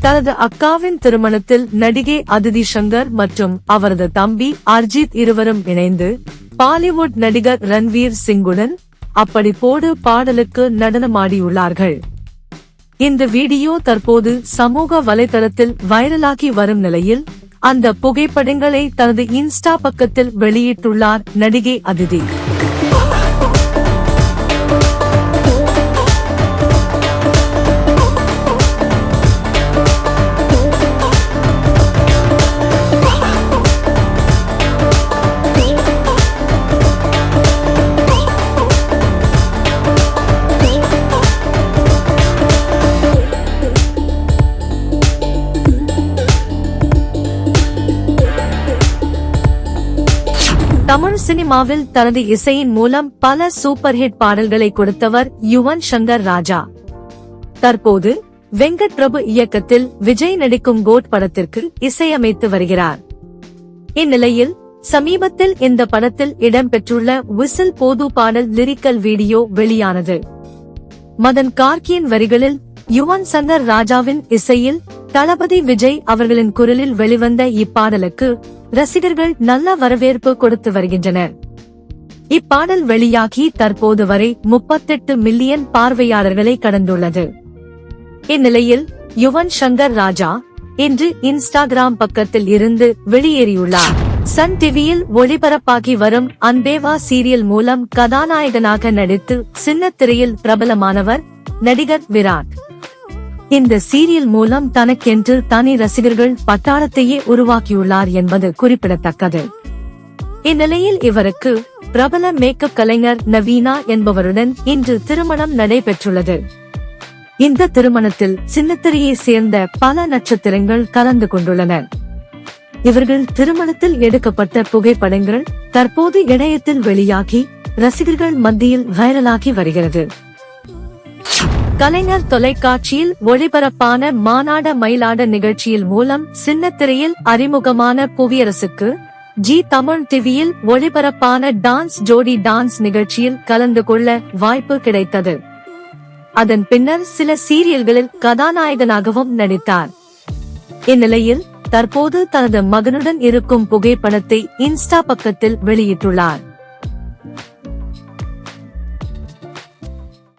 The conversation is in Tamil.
தனது அக்காவின் திருமணத்தில் நடிகை அதிதி சங்கர் மற்றும் அவரது தம்பி அர்ஜித் இருவரும் இணைந்து பாலிவுட் நடிகர் ரன்வீர் சிங்குடன் அப்படி போடு பாடலுக்கு நடனமாடியுள்ளார்கள். இந்த வீடியோ தற்போது சமூக வலைதளத்தில் வைரலாகி வரும் நிலையில் அந்த புகைப்படங்களை தனது இன்ஸ்டா பக்கத்தில் வெளியிட்டுள்ளார் நடிகை அதிதி. தமிழ் சினிமாவில் தனது இசையின் மூலம் பல சூப்பர் ஹிட் பாடல்களை கொடுத்தவர் யுவன் சங்கர் ராஜா. தற்போது வெங்கட் பிரபு இயக்கத்தில் விஜய் நடிக்கும் கோட் படத்திற்கு இசையமைத்து வருகிறார். இந்நிலையில் சமீபத்தில் இந்த படத்தில் இடம்பெற்றுள்ள விசில் போது பாடல் லிரிக்கல் வீடியோ வெளியானது. மதன் கார்கியின் வரிகளில் யுவன் சங்கர் ராஜாவின் இசையில் தளபதி விஜய் அவர்களின் குரலில் வெளிவந்த இப்பாடலுக்கு ரசிகர்கள் நல்ல வரவேற்பு கொடுத்து வருகின்றனர். இப்பாடல் வெளியாகி தற்போது வரை முப்பத்தெட்டு மில்லியன் பார்வையாளர்களை கடந்துள்ளது. இந்நிலையில் யுவன் சங்கர் ராஜா இன்று இன்ஸ்டாகிராம் பக்கத்தில் இருந்து வெளியேறியுள்ளார். சன் டிவியில் ஒளிபரப்பாகி வரும் அன்பேவா சீரியல் மூலம் கதாநாயகனாக நடித்து சின்னத்திரையில் பிரபலமானவர் நடிகர் விராட். இந்த சீரியல் மூலம் தனக்கென்று தனி ரசிகர்கள் பட்டாளத்தையே உருவாக்கியுள்ளார் என்பது குறிப்பிடத்தக்கது. இந்நிலையில் இவருக்கு பிரபல மேக்கப் கலைஞர் நவீனா என்பவருடன் இன்று திருமணம் நடைபெற்றுள்ளது. இந்த திருமணத்தில் சின்னத்திரையை சேர்ந்த பல நட்சத்திரங்கள் கலந்து கொண்டுள்ளனர் இவர்கள் திருமணத்தில் எடுக்கப்பட்ட புகைப்படங்கள் தற்போது இணையத்தில் வெளியாகி ரசிகர்கள் மத்தியில் வைரலாகி வருகிறது. கலைஞர் தொலைக்காட்சியில் ஒளிபரப்பான மாநாட மயிலாட நிகழ்ச்சியில் மூலம் சின்னத்திரையில் அறிமுகமான புவியரசுக்கு ஜி தமிழ் டிவியில் ஒளிபரப்பான டான்ஸ் ஜோடி டான்ஸ் நிகழ்ச்சியில் கலந்து கொள்ள வாய்ப்பு கிடைத்தது. அதன் பின்னர் சில சீரியல்களில் கதாநாயகனாகவும் நடித்தார். இந்நிலையில் தற்போது தனது மகனுடன் இருக்கும் புகைப்படத்தை இன்ஸ்டா பக்கத்தில் வெளியிட்டுள்ளார்.